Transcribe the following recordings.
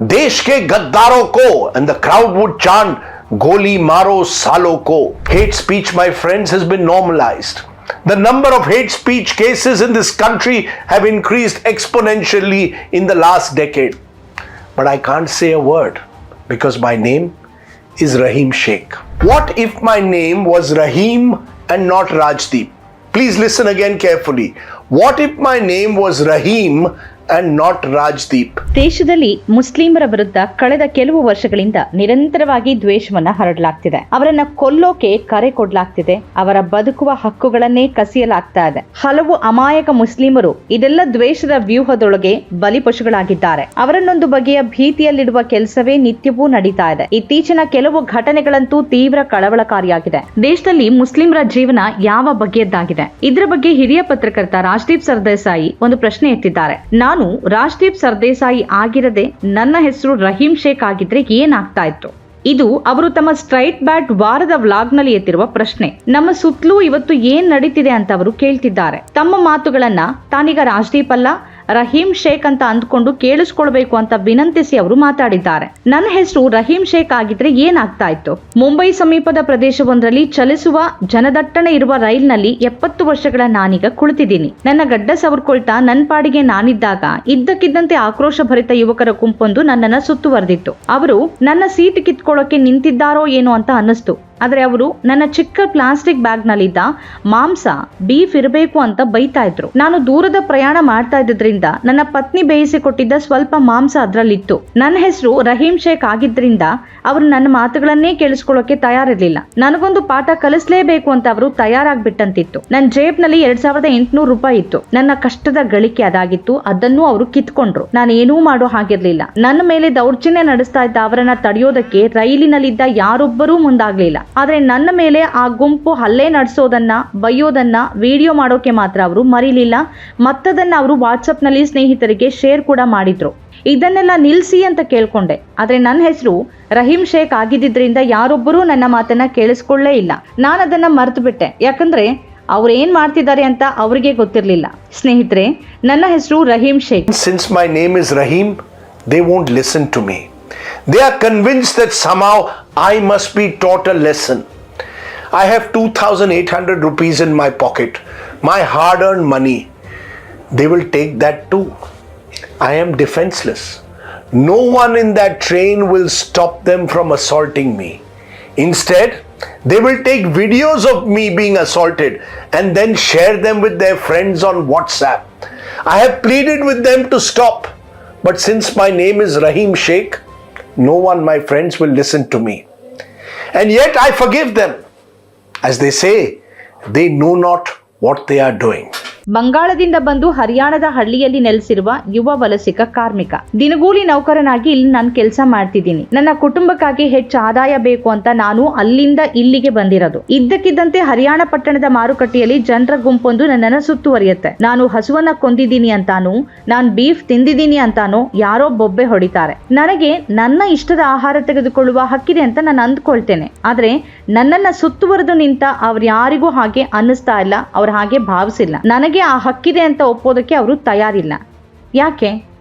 देश के गद्दारों को and the crowd would chant गोली मारो सालों को hate speech my friends has been normalized the number of hate speech cases in this country have increased exponentially in the last decade but i can't say a word because my name is rahim sheikh what if my name was rahim and not rajdeep please listen again carefully what if my name was rahim and not Rajdeep ದೇಶದಲ್ಲಿ ಮುಸ್ಲಿಮರ ವಿರುದ್ಧ ಕಳೆದ ಕೆಲವು ವರ್ಷಗಳಿಂದ ನಿರಂತರವಾಗಿ ದ್ವೇಷವನ್ನ ಹರಡಲಾಗ್ತಿದೆ. ಅವರನ್ನ ಕೊಲ್ಲೋಕೆ ಕರೆ ಕೊಡಲಾಗ್ತಿದೆ. ಅವರ ಬದುಕುವ ಹಕ್ಕುಗಳನ್ನೇ ಕಸಿಯಲಾಗ್ತಾ ಇದೆ. ಹಲವು ಅಮಾಯಕ ಮುಸ್ಲಿಮರು ಇದೆಲ್ಲ ದ್ವೇಷದ ವ್ಯೂಹದೊಳಗೆ ಬಲಿಪಶುಗಳಾಗಿದ್ದಾರೆ. ಅವರನ್ನೊಂದು ಬಗೆಯ ಭೀತಿಯಲ್ಲಿಡುವ ಕೆಲಸವೇ ನಿತ್ಯವೂ ನಡೀತಾ ಇದೆ. ಇತ್ತೀಚಿನ ಕೆಲವು ಘಟನೆಗಳಂತೂ ತೀವ್ರ ಕಳವಳಕಾರಿಯಾಗಿದೆ. ದೇಶದಲ್ಲಿ ಮುಸ್ಲಿಮರ ಜೀವನ ಯಾವ ಬಗೆಯದ್ದಾಗಿದೆ? ಇದರ ಬಗ್ಗೆ ಹಿರಿಯ ಪತ್ರಕರ್ತ ರಾಜದೀಪ್ ಸರ್ದೇಸಾಯಿ ಒಂದು ಪ್ರಶ್ನೆ ಎತ್ತಿದ್ದಾರೆ. ನಾನು ರಾಜ್ದೀಪ್ ಸರ್ದೇಸಾಯಿ ಆಗಿರದೆ ನನ್ನ ಹೆಸರು ರಹೀಂ ಶೇಖ್ ಆಗಿದ್ರೆ ಏನಾಗ್ತಾ ಇತ್ತು? ಇದು ಅವರು ತಮ್ಮ ಸ್ಟ್ರೈಟ್ ಬ್ಯಾಟ್ ವಾರದ ವ್ಲಾಗ್ನಲ್ಲಿ ಎತ್ತಿರುವ ಪ್ರಶ್ನೆ. ನಮ್ಮ ಸುತ್ತಲೂ ಇವತ್ತು ಏನ್ ನಡೀತಿದೆ ಅಂತ ಅವರು ಕೇಳ್ತಿದ್ದಾರೆ. ತಮ್ಮ ಮಾತುಗಳನ್ನ ತಾನೀಗ ರಾಜ್ದೀಪ್ ಅಲ್ಲ ರಹೀಂ ಶೇಖ್ ಅಂತ ಅಂದ್ಕೊಂಡು ಕೇಳಿಸ್ಕೊಳ್ಬೇಕು ಅಂತ ವಿನಂತಿಸಿ ಅವರು ಮಾತಾಡಿದ್ದಾರೆ. ನನ್ನ ಹೆಸರು ರಹೀಂ ಶೇಖ್ ಆಗಿದ್ರೆ ಏನಾಗ್ತಾ ಇತ್ತು? ಮುಂಬೈ ಸಮೀಪದ ಪ್ರದೇಶವೊಂದರಲ್ಲಿ ಚಲಿಸುವ ಜನದಟ್ಟಣೆ ಇರುವ ರೈಲ್ನಲ್ಲಿ ಎಪ್ಪತ್ತು ವರ್ಷಗಳ ನಾನೀಗ ಕುಳಿತಿದ್ದೀನಿ. ನನ್ನ ಗಡ್ಡ ಸವರ್ಕೊಳ್ತಾ ನನ್ನ ಪಾಡಿಗೆ ನಾನಿದ್ದಾಗ ಇದ್ದಕ್ಕಿದ್ದಂತೆ ಆಕ್ರೋಶ ಭರಿತ ಯುವಕರ ಗುಂಪೊಂದು ನನ್ನನ್ನ ಸುತ್ತುವರೆದಿತ್ತು. ಅವರು ನನ್ನ ಸೀಟ್ ಕಿತ್ಕೊಳ್ಳೋಕೆ ನಿಂತಿದ್ದಾರೋ ಏನೋ ಅಂತ ಅನ್ನಿಸ್ತು. ಆದರೆ ಅವರು, ನನ್ನ ಚಿಕ್ಕ ಪ್ಲಾಸ್ಟಿಕ್ ಬ್ಯಾಗ್ನಲ್ಲಿದ್ದ ಮಾಂಸ ಬೀಫ್ ಇರಬೇಕು ಅಂತ ಬೈತಾ ಇದ್ರು. ನಾನು ದೂರದ ಪ್ರಯಾಣ ಮಾಡ್ತಾ ಇದ್ದಿದ್ರಿಂದ ನನ್ನ ಪತ್ನಿ ಬೇಯಿಸಿ ಕೊಟ್ಟಿದ್ದ ಸ್ವಲ್ಪ ಮಾಂಸ ಅದರಲ್ಲಿತ್ತು. ನನ್ನ ಹೆಸರು ರಹೀಂ ಶೇಖ್ ಆಗಿದ್ರಿಂದ ಅವರು ನನ್ನ ಮಾತುಗಳನ್ನೇ ಕೇಳಿಸ್ಕೊಳ್ಳೋಕೆ ತಯಾರಿರ್ಲಿಲ್ಲ. ನನಗೊಂದು ಪಾಠ ಕಲಿಸ್ಲೇಬೇಕು ಅಂತ ಅವರು ತಯಾರಾಗ್ಬಿಟ್ಟಂತಿತ್ತು. ನನ್ನ ಜೇಬ್ನಲ್ಲಿ ಎರಡ್ ಸಾವಿರದ ಎಂಟುನೂರು ರೂಪಾಯಿ ಇತ್ತು. ನನ್ನ ಕಷ್ಟದ ಗಳಿಕೆ ಅದಾಗಿತ್ತು. ಅದನ್ನು ಅವರು ಕಿತ್ಕೊಂಡ್ರು. ನಾನು ಏನೂ ಮಾಡೋ ಹಾಗಿರ್ಲಿಲ್ಲ. ನನ್ನ ಮೇಲೆ ದೌರ್ಜನ್ಯ ನಡೆಸ್ತಾ ಇದ್ದ ಅವರನ್ನ ತಡೆಯೋದಕ್ಕೆ ರೈಲಿನಲ್ಲಿದ್ದ ಯಾರೊಬ್ಬರೂ ಮುಂದಾಗ್ಲಿಲ್ಲ. ಆದ್ರೆ ನನ್ನ ಮೇಲೆ ಆ ಗುಂಪು ಹಲ್ಲೆ ನಡೆಸೋದನ್ನ, ಬೈಯೋದನ್ನು, ವಿಡಿಯೋ ಮಾಡೋಕೆ ಮಾತ್ರ ಅವರು ಮರೀಲಿಲ್ಲ. ಮತ್ತದನ್ನು ಅವರು ವಾಟ್ಸಪ್ನಲ್ಲಿ ಸ್ನೇಹಿತರಿಗೆ ಶೇರ್ ಕೂಡ ಮಾಡಿದ್ರು. ಇದನ್ನೆಲ್ಲ ನಿಲ್ಲಿಸಿ ಅಂತ ಕೇಳ್ಕೊಂಡೆ. ಆದರೆ ನನ್ನ ಹೆಸರು ರಹೀಂ ಶೇಖ್ ಆಗಿದ್ದರಿಂದ ಯಾರೊಬ್ಬರೂ ನನ್ನ ಮಾತನ್ನ ಕೇಳಿಸ್ಕೊಳ್ಳೇ ಇಲ್ಲ. ನಾನು ಅದನ್ನು ಮರೆತು ಬಿಟ್ಟೆ ಯಾಕಂದ್ರೆ ಅವ್ರು ಏನ್ ಮಾಡ್ತಿದ್ದಾರೆ ಅಂತ ಅವರಿಗೆ ಗೊತ್ತಿರಲಿಲ್ಲ. ಸ್ನೇಹಿತರೆ, ನನ್ನ ಹೆಸರು Rahim Sheikh. Since my name is Rahim they won't listen to me. They are convinced that somehow I must be taught a lesson. I have 2800 rupees in my pocket, my hard earned money. They will take that too. I am defenseless. No one in that train will stop them from assaulting me. Instead, they will take videos of me being assaulted and then share them with their friends on WhatsApp. I have pleaded with them to stop, but since my name is Rahim Sheikh, no one, my friends, will listen to me. And yet I forgive them. As they say, they know not what they are doing. ಬಂಗಾಳದಿಂದ ಬಂದು ಹರಿಯಾಣದ ಹಳ್ಳಿಯಲ್ಲಿ ನೆಲೆಸಿರುವ ಯುವ ವಲಸಿಕ ಕಾರ್ಮಿಕ. ದಿನಗೂಲಿ ನೌಕರನಾಗಿ ಇಲ್ಲಿ ನಾನು ಕೆಲಸ ಮಾಡ್ತಿದ್ದೀನಿ. ನನ್ನ ಕುಟುಂಬಕ್ಕಾಗಿ ಹೆಚ್ಚು ಆದಾಯ ಬೇಕು ಅಂತ ನಾನು ಅಲ್ಲಿಂದ ಇಲ್ಲಿಗೆ ಬಂದಿರೋದು. ಇದ್ದಕ್ಕಿದ್ದಂತೆ ಹರಿಯಾಣ ಪಟ್ಟಣದ ಮಾರುಕಟ್ಟೆಯಲ್ಲಿ ಜನರ ಗುಂಪೊಂದು ನನ್ನನ್ನು ಸುತ್ತುವರಿಯುತ್ತೆ ನಾನು ಹಸುವನ್ನ ಕೊಂದಿದ್ದೀನಿ ಅಂತಾನು, ನಾನ್ ಬೀಫ್ ತಿಂದಿದ್ದೀನಿ ಅಂತಾನು, ಯಾರೋ ಬೊಬ್ಬೆ ಹೊಡಿತಾರೆ. ನನಗೆ ನನ್ನ ಇಷ್ಟದ ಆಹಾರ ತೆಗೆದುಕೊಳ್ಳುವ ಹಕ್ಕಿದೆ ಅಂತ ನಾನು ಅಂದ್ಕೊಳ್ತೇನೆ. ಆದ್ರೆ ನನ್ನನ್ನ ಸುತ್ತುವರೆದು ನಿಂತ ಅವ್ರ ಯಾರಿಗೂ ಹಾಗೆ ಅನ್ನಿಸ್ತಾ ಇಲ್ಲ, ಅವ್ರು ಹಾಗೆ ಭಾವಿಸಿಲ್ಲ. ನನಗೆ ಆ ಹಕ್ಕಿದೆ ಅಂತ ಒಪ್ಪೋದಕ್ಕೆ ಅವರು ತಯಾರಿಲ್ಲ. ಯಾಕೆ?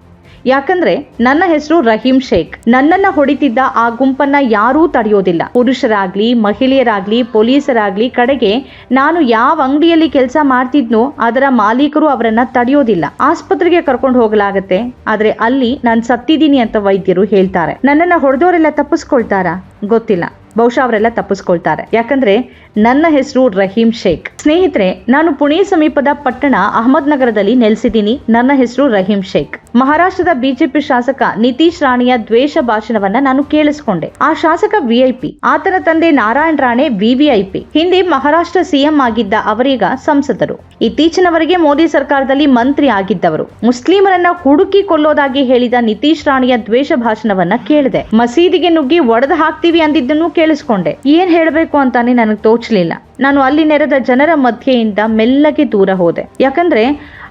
ಯಾಕಂದ್ರೆ ನನ್ನ ಹೆಸರು ರಹೀಂ ಶೇಖ್. ನನ್ನನ್ನ ಹೊಡಿತಿದ್ದ ಆ ಗುಂಪನ್ನ ಯಾರೂ ತಡೆಯೋದಿಲ್ಲ. ಪುರುಷರಾಗ್ಲಿ, ಮಹಿಳೆಯರಾಗ್ಲಿ, ಪೊಲೀಸರಾಗ್ಲಿ ಕಡೆಗೆ ನಾನು ಯಾವ ಅಂಗಡಿಯಲ್ಲಿ ಕೆಲಸ ಮಾಡ್ತಿದ್ನೋ ಅದರ ಮಾಲೀಕರು ಅವರನ್ನ ತಡೆಯೋದಿಲ್ಲ. ಆಸ್ಪತ್ರೆಗೆ ಕರ್ಕೊಂಡು ಹೋಗಲಾಗತ್ತೆ. ಆದ್ರೆ ಅಲ್ಲಿ ನಾನು ಸತ್ತಿದ್ದೀನಿ ಅಂತ ವೈದ್ಯರು ಹೇಳ್ತಾರೆ. ನನ್ನನ್ನ ಹೊಡೆದವರೆಲ್ಲ ತಪ್ಪಿಸ್ಕೊಳ್ತಾರಾ? ಗೊತ್ತಿಲ್ಲ. ಬಹುಶಃ ಅವರೆಲ್ಲ ತಪ್ಪಿಸ್ಕೊಳ್ತಾರೆ. ಯಾಕಂದ್ರೆ ನನ್ನ ಹೆಸರು ರಹೀಂ ಶೇಖ್. ಸ್ನೇಹಿತರೆ, ನಾನು ಪುಣೆ ಸಮೀಪದ ಪಟ್ಟಣ ಅಹಮದ್ ನಗರದಲ್ಲಿ ನೆಲೆಸಿದ್ದೀನಿ. ನನ್ನ ಹೆಸರು ರಹೀಂ ಶೇಖ್. ಮಹಾರಾಷ್ಟ್ರದ ಬಿಜೆಪಿ ಶಾಸಕ ನಿತೀಶ್ ರಾಣಿಯ ದ್ವೇಷ ಭಾಷಣವನ್ನ ನಾನು ಕೇಳಿಸಿಕೊಂಡೆ. ಆ ಶಾಸಕ ವಿಐಪಿ, ಆತನ ತಂದೆ ನಾರಾಯಣ್ ರಾಣೆ ವಿವಿಐಪಿ, ಹಿಂದೆ ಮಹಾರಾಷ್ಟ್ರ ಸಿಎಂ ಆಗಿದ್ದ ಅವರೀಗ ಸಂಸದರು. ಇತ್ತೀಚಿನವರೆಗೆ ಮೋದಿ ಸರ್ಕಾರದಲ್ಲಿ ಮಂತ್ರಿ ಆಗಿದ್ದವರು. ಮುಸ್ಲಿಮರನ್ನ ಹುಡುಕಿ ಕೊಲ್ಲೋದಾಗಿ ಹೇಳಿದ ನಿತೀಶ್ ರಾಣಿಯ ದ್ವೇಷ ಭಾಷಣವನ್ನ ಕೇಳಿದೆ. ಮಸೀದಿಗೆ ನುಗ್ಗಿ ಒಡೆದು ಹಾಕ್ತೀವಿ ಅಂದಿದ್ದನ್ನು ಕೇಳಿಸಿಕೊಂಡೆ. ಏನ್ ಹೇಳಬೇಕು ಅಂತಾನೆ ನನಗೆ ತೋಚಲಿಲ್ಲ ನಾನು ಅಲ್ಲಿ ನೆರೆದ ಜನರ ಮಧ್ಯೆಯಿಂದ ಮೆಲ್ಲಗೆ ದೂರ ಹೋದೆ. ಯಾಕಂದ್ರೆ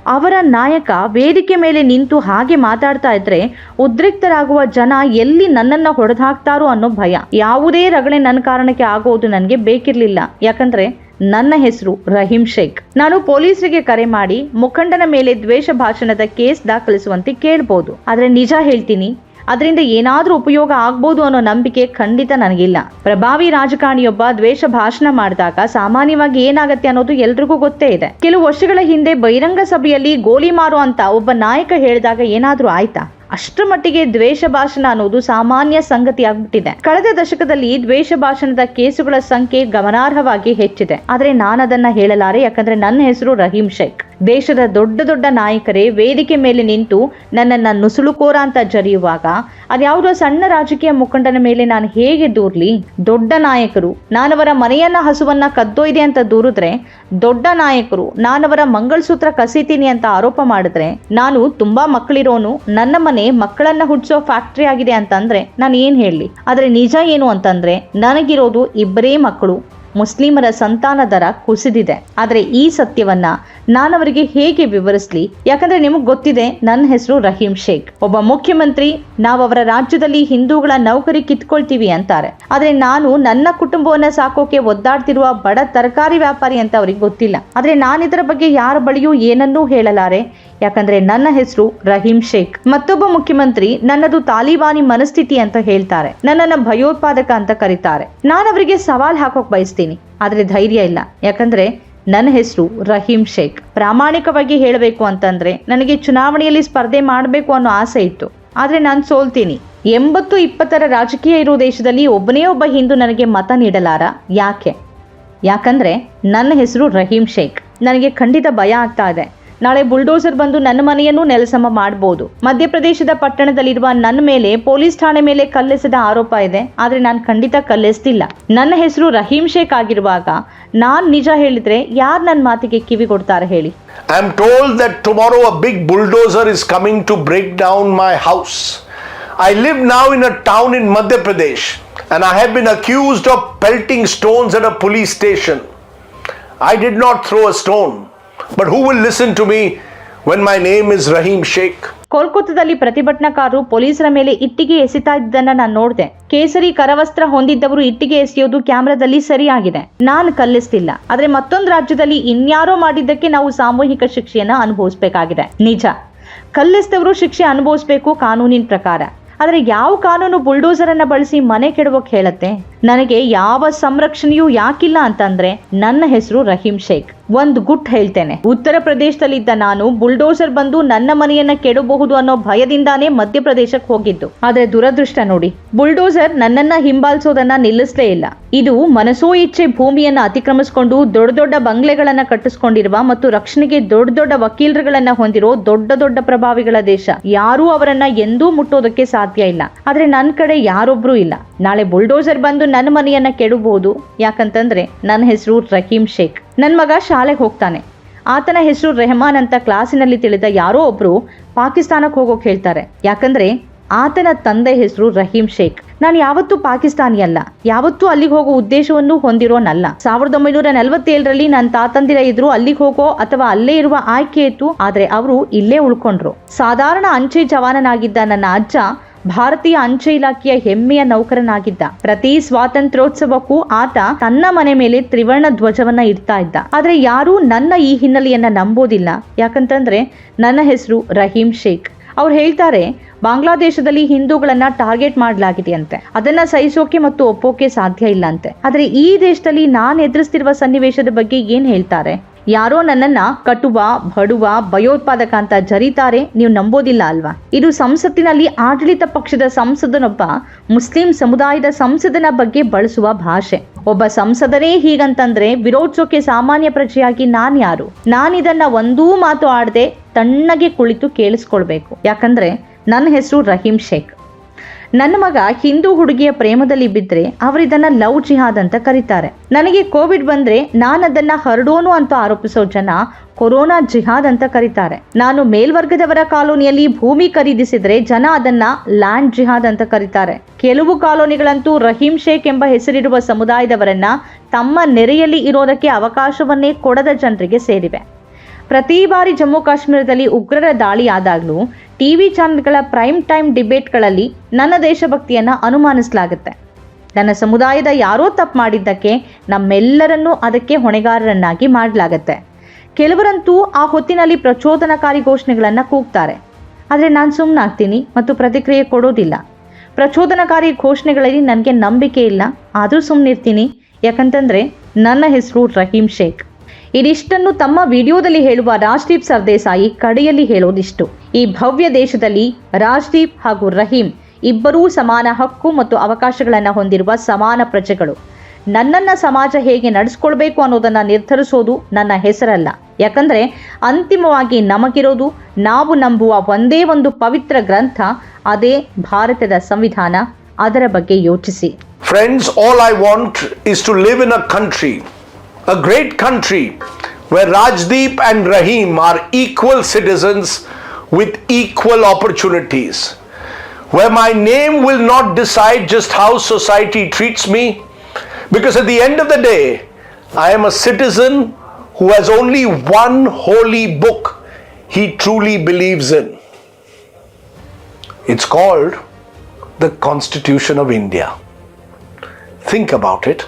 ಅವರ ನಾಯಕ ವೇದಿಕೆ ಮೇಲೆ ನಿಂತು ಹಾಗೆ ಮಾತಾಡ್ತಾ ಇದ್ರೆ ಉದ್ರಿಕ್ತರಾಗುವ ಜನ ಎಲ್ಲಿ ನನ್ನನ್ನ ಹೊಡೆದಾಕ್ತಾರೋ ಅನ್ನೋ ಭಯ. ಯಾವುದೇ ರಗಳೆ ನನ್ನ ಕಾರಣಕ್ಕೆ ಆಗೋದು ನನಗೆ ಬೇಕಿರ್ಲಿಲ್ಲ. ಯಾಕಂದ್ರೆ ನನ್ನ ಹೆಸರು ರಹೀಂ ಶೇಖ್. ನಾನು ಪೊಲೀಸರಿಗೆ ಕರೆ ಮಾಡಿ ಮುಖಂಡನ ಮೇಲೆ ದ್ವೇಷ ಭಾಷಣದ ಕೇಸ್ ದಾಖಲಿಸುವಂತೆ ಕೇಳ್ಬೋದು. ಆದ್ರೆ ನಿಜ ಹೇಳ್ತೀನಿ ಅದರಿಂದ ಏನಾದರೂ ಉಪಯೋಗ ಆಗ್ಬೋದು ಅನ್ನೋ ನಂಬಿಕೆ ಖಂಡಿತ ನನಗಿಲ್ಲ. ಪ್ರಭಾವಿ ರಾಜಕಾರಣಿಯೊಬ್ಬ ದ್ವೇಷ ಭಾಷಣ ಮಾಡಿದಾಗ ಸಾಮಾನ್ಯವಾಗಿ ಏನಾಗತ್ತೆ ಅನ್ನೋದು ಎಲ್ರಿಗೂ ಗೊತ್ತೇ ಇದೆ. ಕೆಲವು ವರ್ಷಗಳ ಹಿಂದೆ ಬಹಿರಂಗ ಸಭೆಯಲ್ಲಿ ಗೋಲಿ ಮಾರು ಅಂತ ಒಬ್ಬ ನಾಯಕ ಹೇಳಿದಾಗ ಏನಾದರೂ ಆಯ್ತಾ? ಅಷ್ಟರ ಮಟ್ಟಿಗೆ ದ್ವೇಷ ಭಾಷಣ ಅನ್ನೋದು ಸಾಮಾನ್ಯ ಸಂಗತಿ ಆಗ್ಬಿಟ್ಟಿದೆ. ಕಳೆದ ದಶಕದಲ್ಲಿ ದ್ವೇಷ ಭಾಷಣದ ಕೇಸುಗಳ ಸಂಖ್ಯೆ ಗಮನಾರ್ಹವಾಗಿ ಹೆಚ್ಚಿದೆ. ಆದರೆ ನಾನು ಅದನ್ನ ಹೇಳಲಾರೆ ಯಾಕಂದ್ರೆ ನನ್ನ ಹೆಸರು ರಹೀಂ ಶೇಖ್. ದೇಶದ ದೊಡ್ಡ ದೊಡ್ಡ ನಾಯಕರೇ, ವೇದಿಕೆ ಮೇಲೆ ನಿಂತು ನನ್ನನ್ನ ನುಸುಳುಕೋರ ಅಂತ ಜರಿಯುವಾಗ ಅದ್ಯಾವುದೋ ಸಣ್ಣ ರಾಜಕೀಯ ಮುಖಂಡನ ಮೇಲೆ ನಾನು ಹೇಗೆ ದೂರ್ಲಿ? ದೊಡ್ಡ ನಾಯಕರು, ನಾನವರ ಮನೆಯನ್ನ ಹಸುವನ್ನ ಕದ್ದೊಯ್ದೆ ಅಂತ ದೂರಿದ್ರೆ, ದೊಡ್ಡ ನಾಯಕರು, ನಾನವರ ಮಂಗಳಸೂತ್ರ ಕಸೀತೀನಿ ಅಂತ ಆರೋಪ ಮಾಡಿದ್ರೆ, ನಾನು ತುಂಬಾ ಮಕ್ಕಳಿರೋನು, ನನ್ನ ಮನೆ ಮಕ್ಕಳನ್ನ ಹುಟ್ಟಿಸೋ ಫ್ಯಾಕ್ಟ್ರಿ ಆಗಿದೆ ಅಂತಂದ್ರೆ ನಾನು ಏನ್ ಹೇಳಲಿ? ಆದ್ರೆ ನಿಜ ಏನು ಅಂತಂದ್ರೆ, ನನಗಿರೋದು ಇಬ್ಬರೇ ಮಕ್ಕಳು. ಮುಸ್ಲಿಮರ ಸಂತಾನ ದರ ಕುಸಿದಿದೆ. ಆದರೆ ಈ ಸತ್ಯವನ್ನ ನಾನವರಿಗೆ ಹೇಗೆ ವಿವರಿಸ್ಲಿ? ಯಾಕಂದ್ರೆ ನಿಮಗೆ ಗೊತ್ತಿದೆ ನನ್ನ ಹೆಸರು ರಹೀಂ ಶೇಖ್. ಒಬ್ಬ ಮುಖ್ಯಮಂತ್ರಿ ನಾವು ಅವರ ರಾಜ್ಯದಲ್ಲಿ ಹಿಂದೂಗಳ ನೌಕರಿ ಕಿತ್ಕೊಳ್ತೀವಿ ಅಂತಾರೆ. ಆದರೆ ನಾನು ನನ್ನ ಕುಟುಂಬವನ್ನ ಸಾಕೋಕೆ ಒದ್ದಾಡ್ತಿರುವ ಬಡ ತರಕಾರಿ ವ್ಯಾಪಾರಿ ಅಂತ ಅವ್ರಿಗೆ ಗೊತ್ತಿಲ್ಲ. ಆದ್ರೆ ನಾನು ಇದರ ಬಗ್ಗೆ ಯಾರ ಬಳಿಯೂ ಏನನ್ನೂ ಹೇಳಲಾರೆ. ಯಾಕಂದ್ರೆ ನನ್ನ ಹೆಸರು ರಹೀಂ ಶೇಖ್. ಮತ್ತೊಬ್ಬ ಮುಖ್ಯಮಂತ್ರಿ ನನ್ನದು ತಾಲಿಬಾನಿ ಮನಸ್ಥಿತಿ ಅಂತ ಹೇಳ್ತಾರೆ. ನನ್ನನ್ನ ಭಯೋತ್ಪಾದಕ ಅಂತ ಕರೀತಾರೆ. ನಾನು ಅವರಿಗೆ ಸವಾಲ್ ಹಾಕೋಕ್ ಬಯಸ್ತೀನಿ. ಆದ್ರೆ ಧೈರ್ಯ ಇಲ್ಲ. ಯಾಕಂದ್ರೆ ನನ್ನ ಹೆಸರು ರಹೀಂ ಶೇಖ್. ಪ್ರಾಮಾಣಿಕವಾಗಿ ಹೇಳಬೇಕು ಅಂತಂದ್ರೆ ನನಗೆ ಚುನಾವಣೆಯಲ್ಲಿ ಸ್ಪರ್ಧೆ ಮಾಡಬೇಕು ಅನ್ನೋ ಆಸೆ ಇತ್ತು. ಆದ್ರೆ ನಾನು ಸೋಲ್ತೀನಿ. ಎಂಬತ್ತು ಇಪ್ಪತ್ತರ ರಾಜಕೀಯ ಇರೋ ದೇಶದಲ್ಲಿ ಒಬ್ಬನೇ ಒಬ್ಬ ಹಿಂದೂ ನನಗೆ ಮತ ನೀಡಲಾರ? ಯಾಕೆ? ಯಾಕಂದ್ರೆ ನನ್ನ ಹೆಸರು ರಹೀಂ ಶೇಖ್. ನನಗೆ ಖಂಡಿತ ಭಯ ಆಗ್ತಾ ಇದೆ. ನಾಳೆ ಬುಲ್ಡೋಸರ್ ಬಂದು ನನ್ನ ಮನೆಯನ್ನು ನೆಲಸಮ ಮಾಡಬಹುದು ಮಧ್ಯಪ್ರದೇಶದ ಪಟ್ಟಣದಲ್ಲಿರುವ ನನ್ನ ಮೇಲೆ ಪೊಲೀಸ್ ಠಾಣೆ ಮೇಲೆ ಕಲ್ಲೆಸದ ಆರೋಪ ಇದೆ. ಆದರೆ ನಾನು ಖಂಡಿತ ಕಲ್ಲೆಸ್ತಿಲ್ಲ. ನನ್ನ ಹೆಸರು ರಹೀಂ ಶೇಖ್ ಆಗಿರುವಾಗ ನಾನು ನಿಜ ಹೇಳಿದ್ರೆ ಯಾರು ನನ್ನ ಮಾತಿಗೆ ಕಿವಿ ಕೊಡ್ತಾರೆ ಹೇಳಿ? I am told that tomorrow a big bulldozer is coming to break down my house I live now in a town in Madhya Pradesh and I have been accused of pelting stones at a police station. I did not throw a stone, but who will listen to me when my name is Rahim Sheikh ಕೋಲ್ಕತ್ತಾದಲ್ಲಿ ಪ್ರತಿಭಟನಾಕಾರರು ಪೊಲೀಸರ ಮೇಲೆ ಇಟ್ಟಿಗೆ ಎಸಿತಾ ಇದ್ದನ್ನ ನಾನು ನೋಡಿದೆ. ಕೇಸರಿ ಕರವಸ್ತ್ರ ಹೊಂದಿದ್ದವರು ಇಟ್ಟಿಗೆ ಎಸೆಯೋದು ಕ್ಯಾಮ್ರಾದಲ್ಲಿ ಸರಿಯಾಗಿದೆ. ನಾನು ಕಲ್ಲಿಸ್ತಿಲ್ಲ. ಆದ್ರೆ ಮತ್ತೊಂದು ರಾಜ್ಯದಲ್ಲಿ ಇನ್ಯಾರೋ ಮಾಡಿದ್ದಕ್ಕೆ ನಾವು ಸಾಮೂಹಿಕ ಶಿಕ್ಷೆಯನ್ನ ಅನುಭವಿಸಬೇಕಾಗಿದೆ. ನಿಜ. ಕಲ್ಲಿಸಿದವರು ಶಿಕ್ಷೆ ಅನುಭವಿಸಬೇಕು ಕಾನೂನಿನ ಪ್ರಕಾರ. ಆದರೆ ಯಾವ ಕಾನೂನು ಬುಲ್ಡೋಸರ್ ಅನ್ನ ಬಳಸಿ ಮನೆ ಕೆಡವಕ್ಕೆ ಹೇಳತ್ತೆ? ನನಗೆ ಯಾವ ಸಂರಕ್ಷಣೆಯೂ ಯಾಕಿಲ್ಲ ಅಂತಂದ್ರೆ ನನ್ನ ಹೆಸರು ರಹೀಂ ಶೇಖ್. ಒಂದು ಗುಟ್ ಹೇಳ್ತೇನೆ. ಉತ್ತರ ಪ್ರದೇಶದಲ್ಲಿದ್ದ ನಾನು ಬುಲ್ಡೋಸರ್ ಬಂದು ನನ್ನ ಮನೆಯನ್ನ ಕೆಡಬಹುದು ಅನ್ನೋ ಭಯದಿಂದಾನೇ ಮಧ್ಯಪ್ರದೇಶಕ್ಕೆ ಹೋಗಿದ್ದು. ಆದ್ರೆ ದುರದೃಷ್ಟ ನೋಡಿ, ಬುಲ್ಡೋಸರ್ ನನ್ನನ್ನ ಹಿಂಬಾಲಿಸೋದನ್ನ ನಿಲ್ಲಿಸಲೇ ಇಲ್ಲ. ಇದು ಮನಸೋ ಇಚ್ಛೆ ಭೂಮಿಯನ್ನ ಅತಿಕ್ರಮಿಸಿಕೊಂಡು ದೊಡ್ಡ ದೊಡ್ಡ ಬಂಗ್ಲೆಗಳನ್ನ ಕಟ್ಟಿಸ್ಕೊಂಡಿರುವ ಮತ್ತು ರಕ್ಷಣೆಗೆ ದೊಡ್ಡ ದೊಡ್ಡ ವಕೀಲರುಗಳನ್ನ ಹೊಂದಿರೋ ದೊಡ್ಡ ದೊಡ್ಡ ಪ್ರಭಾವಿಗಳ ದೇಶ. ಯಾರೂ ಅವರನ್ನ ಎಂದೂ ಮುಟ್ಟೋದಕ್ಕೆ ಸಾಧ್ಯ ಇಲ್ಲ. ಆದ್ರೆ ನನ್ನ ಕಡೆ ಯಾರೊಬ್ರು ಇಲ್ಲ. ನಾಳೆ ಬುಲ್ಡೋಸರ್ ಬಂದು ನನ್ನ ಮನೆಯನ್ನು ಕೆಡಬಹುದು ಯಾಕಂತಂದ್ರೆ ನನ್ನ ಹೆಸರು ರಹೀಂ ಶೇಖ್. ನನ್ನ ಮಗ ಶಾಲೆಗೆ ಹೋಗ್ತಾನೆ. ಆತನ ಹೆಸರು ರೆಹಮಾನ್ ಅಂತ ಕ್ಲಾಸಿನಲ್ಲಿ ತಿಳಿದ ಯಾರೋ ಒಬ್ರು ಪಾಕಿಸ್ತಾನಕ್ಕೆ ಹೋಗೋಕೆ ಹೇಳ್ತಾರೆ. ಯಾಕಂದ್ರೆ ಆತನ ತಂದೆ ಹೆಸರು ರಹೀಂ ಶೇಖ್. ನಾನು ಯಾವತ್ತೂ ಪಾಕಿಸ್ತಾನಿ ಅಲ್ಲ ಯಾವತ್ತೂ ಅಲ್ಲಿಗೆ ಹೋಗೋ ಉದ್ದೇಶವನ್ನು ಹೊಂದಿರೋನಲ್ಲ. ಸಾವಿರದ ಒಂಬೈನೂರ ನಲವತ್ತೇಳರಲ್ಲಿ ನನ್ನ ತಾತಂದಿರ ಇದ್ರು ಅಲ್ಲಿಗೆ ಹೋಗೋ ಅಥವಾ ಅಲ್ಲೇ ಇರುವ ಆಯ್ಕೆ ಇತ್ತು. ಆದರೆ ಅವರು ಇಲ್ಲೇ ಉಳ್ಕೊಂಡ್ರು. ಸಾಧಾರಣ ಅಂಚೆ ಜವಾನನಾಗಿದ್ದ ನನ್ನ ಅಜ್ಜ ಭಾರತೀಯ ಅಂಚೆ ಇಲಾಖೆಯ ಹೆಮ್ಮೆಯ ನೌಕರನಾಗಿದ್ದ. ಪ್ರತಿ ಸ್ವಾತಂತ್ರ್ಯೋತ್ಸವಕ್ಕೂ ಆತ ತನ್ನ ಮನೆ ಮೇಲೆ ತ್ರಿವರ್ಣ ಧ್ವಜವನ್ನ ಇಡ್ತಾ ಇದ್ದ. ಆದ್ರೆ ಯಾರೂ ನನ್ನ ಈ ಹಿನ್ನೆಲೆಯನ್ನ ನಂಬೋದಿಲ್ಲ. ಯಾಕಂತಂದ್ರೆ ನನ್ನ ಹೆಸರು ರಹೀಂ ಶೇಖ್. ಅವ್ರು ಹೇಳ್ತಾರೆ, ಬಾಂಗ್ಲಾದೇಶದಲ್ಲಿ ಹಿಂದೂಗಳನ್ನ ಟಾರ್ಗೆಟ್ ಮಾಡಲಾಗಿದೆ ಅಂತೆ ಅದನ್ನ ಸಹಿಸೋಕೆ ಮತ್ತು ಒಪ್ಪೋಕೆ ಸಾಧ್ಯ ಇಲ್ಲ ಅಂತೆ. ಆದ್ರೆ ಈ ದೇಶದಲ್ಲಿ ನಾನು ಎದುರಿಸ್ತಿರುವ ಸನ್ನಿವೇಶದ ಬಗ್ಗೆ ಏನ್ ಹೇಳ್ತಾರೆ? ಯಾರೋ ನನ್ನನ್ನ ಕಟುವ, ಬಡುವ, ಭಯೋತ್ಪಾದಕ ಅಂತ ಜರಿತಾರೆ, ನೀವು ನಂಬೋದಿಲ್ಲ ಅಲ್ವಾ? ಇದು ಸಂಸತ್ತಿನಲ್ಲಿ ಆಡಳಿತ ಪಕ್ಷದ ಸಂಸದನೊಬ್ಬ ಮುಸ್ಲಿಂ ಸಮುದಾಯದ ಸಂಸದನ ಬಗ್ಗೆ ಬಳಸುವ ಭಾಷೆ. ಒಬ್ಬ ಸಂಸದರೇ ಹೀಗಂತಂದ್ರೆ ವಿರೋಧಿಸೋಕೆ ಸಾಮಾನ್ಯ ಪ್ರಜೆಯಾಗಿ ನಾನ್ ಯಾರು? ನಾನಿದನ್ನ ಒಂದೂ ಮಾತು ಆಡದೆ ತಣ್ಣಗೆ ಕುಳಿತು ಕೇಳಿಸ್ಕೊಳ್ಬೇಕು. ಯಾಕಂದ್ರೆ ನನ್ನ ಹೆಸರು ರಹೀಂ ಶೇಖ್. ನನ್ನ ಮಗ ಹಿಂದೂ ಹುಡುಗಿಯ ಪ್ರೇಮದಲ್ಲಿ ಬಿದ್ದರೆ ಅವರಿದನ್ನ ಲವ್ ಜಿಹಾದ್ ಅಂತ ಕರೀತಾರೆ. ನನಗೆ ಕೋವಿಡ್ ಬಂದ್ರೆ ನಾನು ಅದನ್ನ ಹರಡೋನು ಅಂತ ಆರೋಪಿಸೋ ಜನ ಕೊರೋನಾ ಜಿಹಾದ್ ಅಂತ ಕರೀತಾರೆ. ನಾನು ಮೇಲ್ವರ್ಗದವರ ಕಾಲೋನಿಯಲ್ಲಿ ಭೂಮಿ ಖರೀದಿಸಿದ್ರೆ ಜನ ಅದನ್ನ ಲ್ಯಾಂಡ್ ಜಿಹಾದ್ ಅಂತ ಕರೀತಾರೆ. ಕೆಲವು ಕಾಲೋನಿಗಳಂತೂ ರಹೀಂ ಶೇಖ್ ಎಂಬ ಹೆಸರಿರುವ ಸಮುದಾಯದವರನ್ನ ತಮ್ಮ ನೆರೆಯಲ್ಲಿ ಇರೋದಕ್ಕೆ ಅವಕಾಶವನ್ನೇ ಕೊಡದ ಜನರಿಗೆ ಸೇರಿವೆ. ಪ್ರತಿ ಬಾರಿ ಜಮ್ಮು ಕಾಶ್ಮೀರದಲ್ಲಿ ಉಗ್ರರ ದಾಳಿ ಆದಾಗಲೂ ಟಿವಿ ಚಾನೆಲ್ಗಳ ಪ್ರೈಮ್ ಟೈಮ್ ಡಿಬೇಟ್ಗಳಲ್ಲಿ ನನ್ನ ದೇಶಭಕ್ತಿಯನ್ನು ಅನುಮಾನಿಸಲಾಗುತ್ತೆ. ನನ್ನ ಸಮುದಾಯದ ಯಾರೋ ತಪ್ಪು ಮಾಡಿದ್ದಕ್ಕೆ ನಮ್ಮೆಲ್ಲರನ್ನೂ ಅದಕ್ಕೆ ಹೊಣೆಗಾರರನ್ನಾಗಿ ಮಾಡಲಾಗತ್ತೆ. ಕೆಲವರಂತೂ ಆ ಹೊತ್ತಿನಲ್ಲಿ ಪ್ರಚೋದನಕಾರಿ ಘೋಷಣೆಗಳನ್ನು ಕೂಗ್ತಾರೆ. ಆದರೆ ನಾನು ಸುಮ್ಮನಾಗ್ತೀನಿ ಮತ್ತು ಪ್ರತಿಕ್ರಿಯೆ ಕೊಡೋದಿಲ್ಲ. ಪ್ರಚೋದನಕಾರಿ ಘೋಷಣೆಗಳಲ್ಲಿ ನನಗೆ ನಂಬಿಕೆ ಇಲ್ಲ, ಆದರೂ ಸುಮ್ಮನಿರ್ತೀನಿ ಯಾಕಂತಂದರೆ ನನ್ನ ಹೆಸರು ರಹೀಂ ಶೇಖ್. ಇದಿಷ್ಟನ್ನು ತಮ್ಮ ವಿಡಿಯೋದಲ್ಲಿ ಹೇಳುವ ರಾಜ್ದೀಪ್ ಸರ್ದೇಸಾಯಿ ಕಡೆಯಲ್ಲಿ ಹೇಳೋದಿಷ್ಟು. ಈ ಭವ್ಯ ದೇಶದಲ್ಲಿ ರಾಜ್ದೀಪ್ ಹಾಗೂ ರಹೀಂ ಇಬ್ಬರೂ ಸಮಾನ ಹಕ್ಕು ಮತ್ತು ಅವಕಾಶಗಳನ್ನು ಹೊಂದಿರುವ ಸಮಾನ ಪ್ರಜೆಗಳು. ನನ್ನನ್ನು ಸಮಾಜ ಹೇಗೆ ನಡೆಸ್ಕೊಳ್ಬೇಕು ಅನ್ನೋದನ್ನು ನಿರ್ಧರಿಸೋದು ನನ್ನ ಹೆಸರಲ್ಲ. ಯಾಕಂದರೆ ಅಂತಿಮವಾಗಿ ನಮಗಿರೋದು ನಾವು ನಂಬುವ ಒಂದೇ ಒಂದು ಪವಿತ್ರ ಗ್ರಂಥ ಅದೇ ಭಾರತದ ಸಂವಿಧಾನ. ಅದರ ಬಗ್ಗೆ ಯೋಚಿಸಿ. Friends all I want is to live in a country, a great country, where Rajdeep and Rahim are equal citizens with equal opportunities. Where my name will not decide just how society treats me, because at the end of the day, I am a citizen who has only one holy book he truly believes in. It's called the Constitution of India. Think about it.